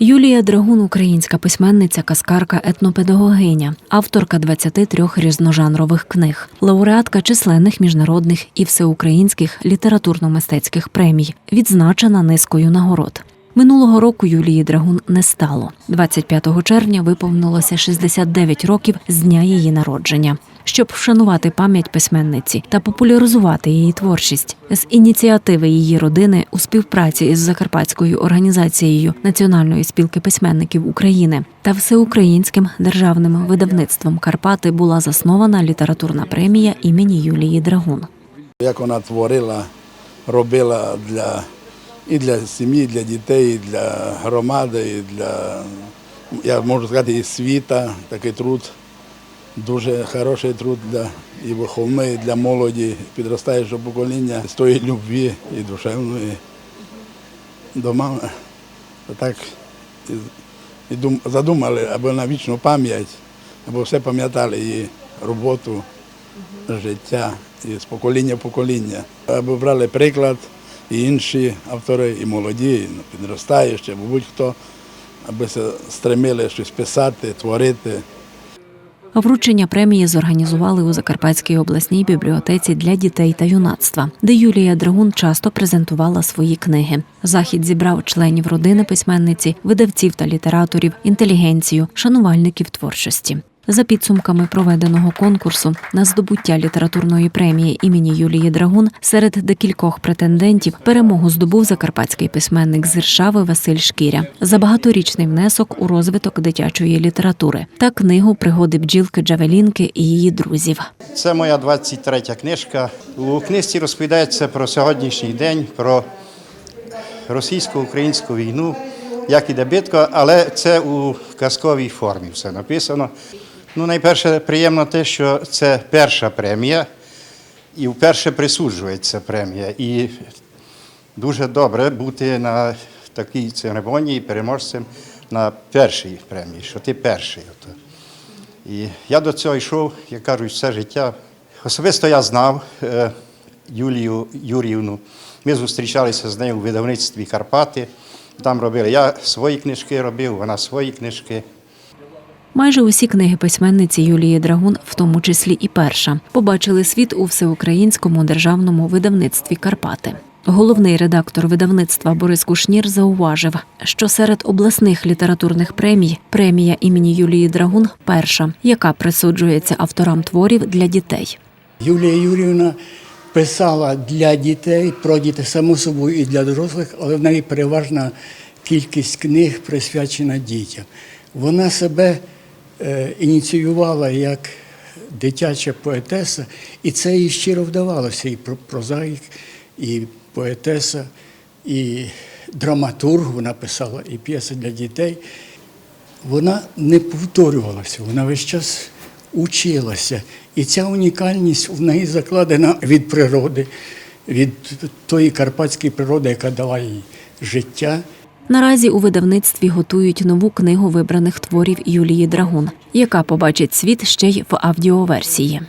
Юлія Драгун, українська письменниця, каскарка, етнопедагогиня, авторка 23 різножанрових книг, лауреатка численних міжнародних і всеукраїнських літературно-мистецьких премій, відзначена низкою нагород. Минулого року Юлії Драгун не стало. 25 червня виповнилося 69 років з дня її народження. Щоб вшанувати пам'ять письменниці та популяризувати її творчість з ініціативи її родини у співпраці із закарпатською організацією Національної спілки письменників України та всеукраїнським державним видавництвом Карпати була заснована літературна премія імені Юлії Драгун. Як вона творила, робила для, і для сім'ї, і для дітей, і для громади, і для, я можу сказати, і світа, такий труд, дуже хороший труд для і виховний, і для молоді, підростаючого покоління, з тої любві і душевної. До мами. Так і, і дум, задумали або на вічну пам'ять, або все пам'ятали її роботу, життя і з покоління в покоління. Аби брали приклад і інші автори, і молоді, і підростаючі, або будь-хто, аби стремили щось писати, творити. Вручення премії зорганізували у Закарпатській обласній бібліотеці для дітей та юнацтва, де Юлія Драгун часто презентувала свої книги. Захід зібрав членів родини письменниці, видавців та літераторів, інтелігенцію, шанувальників творчості. За підсумками проведеного конкурсу на здобуття літературної премії імені Юлії Драгун серед декількох претендентів перемогу здобув закарпатський письменник з Іршави Василь Шкіря за багаторічний внесок у розвиток дитячої літератури та книгу Пригоди бджілки Джавелінки і її друзів. Це моя 23 книжка. У книжці розповідається про сьогоднішній день, про російсько-українську війну, як іде битка, але це у казковій формі все написано. Ну, найперше, приємно те, що це перша премія, і вперше присуджується премія. І дуже добре бути на такій церемонії переможцем на першій премії, що ти перший. І я до цього йшов, як кажуть, все життя. Особисто я знав е, Юлію Юрівну. Ми зустрічалися з нею у видавництві Карпати. Там робили. Я свої книжки робив, вона свої книжки. Майже усі книги письменниці Юлії Драгун, в тому числі і перша, побачили світ у всеукраїнському державному видавництві Карпати. Головний редактор видавництва Борис Кушнір зауважив, що серед обласних літературних премій премія імені Юлії Драгун перша, яка присуджується авторам творів для дітей. Юлія Юрівна писала для дітей, про дітей, само собою, і для дорослих, але в неї переважна кількість книг присвячена дітям. Вона себе ініціювала як дитяча поетеса, і це їй щиро вдавалося. І про- прозаїк, і поетеса, і драматург вона писала, і п'єси для дітей вона не повторювалася, вона весь час училася. І ця унікальність в неї закладена від природи, від тої карпатської природи, яка дала їй життя. Наразі у видавництві готують нову книгу вибраних творів Юлії Драгун, яка побачить світ ще й в аудіоверсії.